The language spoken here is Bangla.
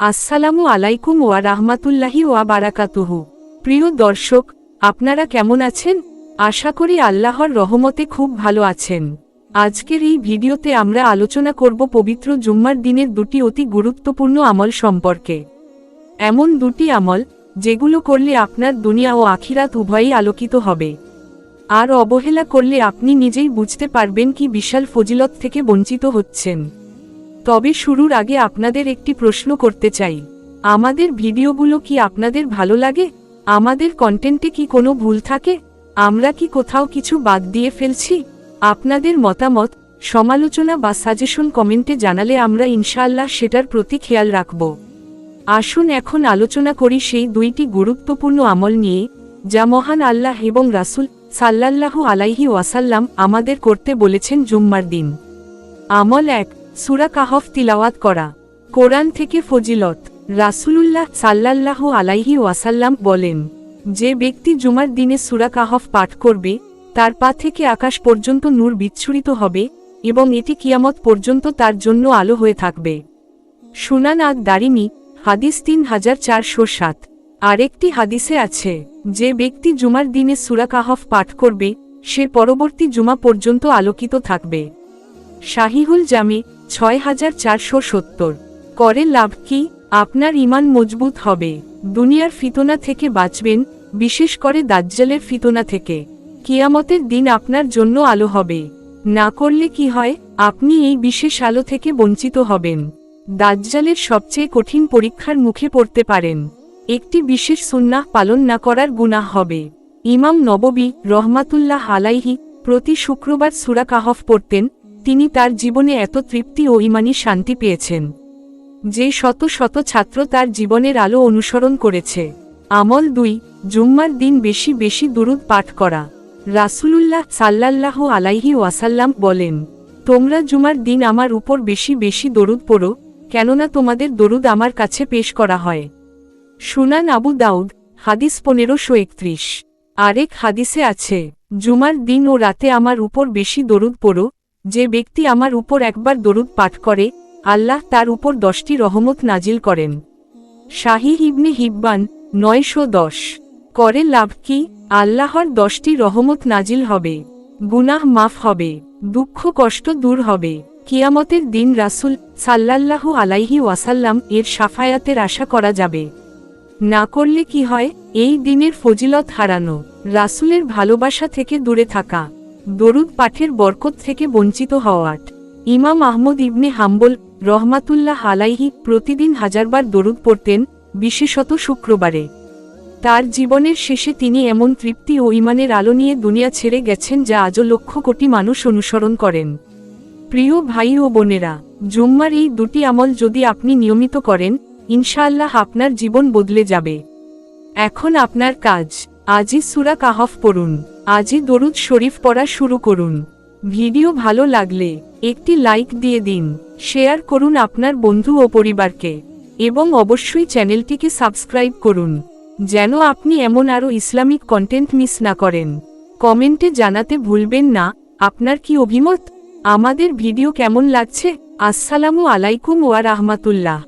আসসালামু আলাইকুম ওয়া রাহমাতুল্লাহি ওয়া বারাকাতুহু। প্রিয় দর্শক, আপনারা কেমন আছেন? আশা করি আল্লাহর রহমতে খুব ভালো আছেন। আজকের এই ভিডিওতে আমরা আলোচনা করব পবিত্র জুম্মার দিনের দুটি অতি গুরুত্বপূর্ণ আমল সম্পর্কে। এমন দুটি আমল, যেগুলো করলে আপনার দুনিয়া ও আখিরাত উভয়ই আলোকিত হবে। আর অবহেলা করলে আপনি নিজেই বুঝতে পারবেন কি বিশাল ফজিলত থেকে বঞ্চিত হচ্ছেন। তবে শুরুর আগে আপনাদের একটি প্রশ্ন করতে চাই। আমাদের ভিডিওগুলো কি আপনাদের ভালো লাগে? আমাদের কন্টেন্টে কি কোনো ভুল থাকে? আমরা কি কোথাও কিছু বাদ দিয়ে ফেলছি? আপনাদের মতামত, সমালোচনা বা সাজেশন কমেন্টে জানালে আমরা ইনশাআল্লাহ সেটার প্রতি খেয়াল রাখব। আসুন এখন আলোচনা করি সেই দুইটি গুরুত্বপূর্ণ আমল নিয়ে, যা মহান আল্লাহ এবং রাসুল সাল্লাল্লাহু আলাইহি ওয়াসাল্লাম আমাদের করতে বলেছেন জুম্মার দিন। আমল এক সুরা কাহফ তিলাওয়াত করা। কোরআন থেকে ফজিলত। রাসুলুল্লাহ সাল্লাল্লাহু আলাইহি ওয়াসাল্লাম বলেন, যে ব্যক্তি জুমার দিনে সুরা কাহফ পাঠ করবে, তার পা থেকে আকাশ পর্যন্ত নূর বিচ্ছুরিত হবে এবং এটি কিয়ামত পর্যন্ত তার জন্য আলো হয়ে থাকবে। সুনান আদ দারিমি হাদিস তিন হাজার চারশো সাত। আরেকটি হাদিসে আছে, যে ব্যক্তি জুমার দিনে সুরা কাহফ পাঠ করবে, সে পরবর্তী জুমা পর্যন্ত আলোকিত থাকবে। শাহিহুল জামে ছয় হাজার চারশো সত্তর। করে লাভ কি? আপনার ইমান মজবুত হবে। দুনিয়ার ফিতনা থেকে বাঁচবেন, বিশেষ করে দাজ্জালের ফিতনা থেকে। কিয়ামতের দিন আপনার জন্য আলো হবে। না করলে কি হয়? আপনি এই বিশেষ আলো থেকে বঞ্চিত হবেন। দাজ্জালের সবচেয়ে কঠিন পরীক্ষার মুখে পড়তে পারেন। একটি বিশেষ সুন্নাহ পালন না করার গুনাহ হবে। ইমাম নববী রহমাতুল্লাহ আলাইহি প্রতি শুক্রবার সুরা কাহফ পড়তেন তিনি তার জীবনে এত তৃপ্তি ও ইমানি শান্তি পেয়েছেন। যে শত শত ছাত্র তার জীবনের আলো অনুসরণ করেছে। আমল দুই, জুম্মার দিন বেশি বেশি দুরুদ পাঠ করা। রাসুলুল্লাহ সাল্লাল্লাহ আলাইহি ওয়াসাল্লাম বলেন, তোমরা জুমার দিন আমার উপর বেশি বেশি দরুদ পড়ো, কেননা তোমাদের দরুদ আমার কাছে পেশ করা হয়। সুনান আবু দাউদ, হাদিস পনেরোশো একত্রিশ। আরেক হাদিসে আছে, জুমার দিন ও রাতে আমার উপর বেশি দরুদ পড়ো যে ব্যক্তি আমার উপর একবার দরুদ পাঠ করে, আল্লাহ তার উপর দশটি রহমত নাজিল করেন। শাহি ইবনে হিব্বান, নয়শো দশ। করে লাভ কি? আল্লাহর দশটি রহমত নাজিল হবে। গুনাহ মাফ হবে। দুঃখ কষ্ট দূর হবে। কিয়ামতের দিন রাসুল সাল্লাল্লাহু আলাইহি ওয়াসাল্লাম এর সাফায়াতের আশা করা যাবে। না করলে কি হয়? এই দিনের ফজিলত হারানো। রাসুলের ভালোবাসা থেকে দূরে থাকা। দরুদ পাঠের বরকত থেকে বঞ্চিত হওয়াট। ইমাম আহমদ ইবনে হাম্বল রহমাতুল্লাহ আলাইহি প্রতিদিন হাজারবার দরুদ পড়তেন, বিশেষত শুক্রবারে। তার জীবনের শেষে তিনি এমন তৃপ্তি ও ইমানের আলো নিয়ে দুনিয়া ছেড়ে গেছেন যা আজও লক্ষ কোটি মানুষ অনুসরণ করেন। প্রিয় ভাই ও বোনেরা, জুম্মার এই দুটি আমল যদি আপনি নিয়মিত করেন, ইনশাআল্লাহ আপনার জীবন বদলে যাবে। এখন আপনার কাজ। আজই সুরা কাহফ পড়ুন। আজই দরুদ শরীফ পড়া শুরু করুন। ভিডিও ভালো লাগলে একটি লাইক দিয়ে দিন। শেয়ার করুন আপনার বন্ধু ও পরিবারকে। এবং অবশ্যই চ্যানেলটিকে সাবস্ক্রাইব করুন। যেন আপনি এমন আরও ইসলামিক কন্টেন্ট মিস না করেন। কমেন্টে জানাতে ভুলবেন না। আপনার কি অভিমত? আমাদের ভিডিও কেমন লাগছে? আসসালামু আলাইকুম ওয়া রাহমাতুল্লাহ।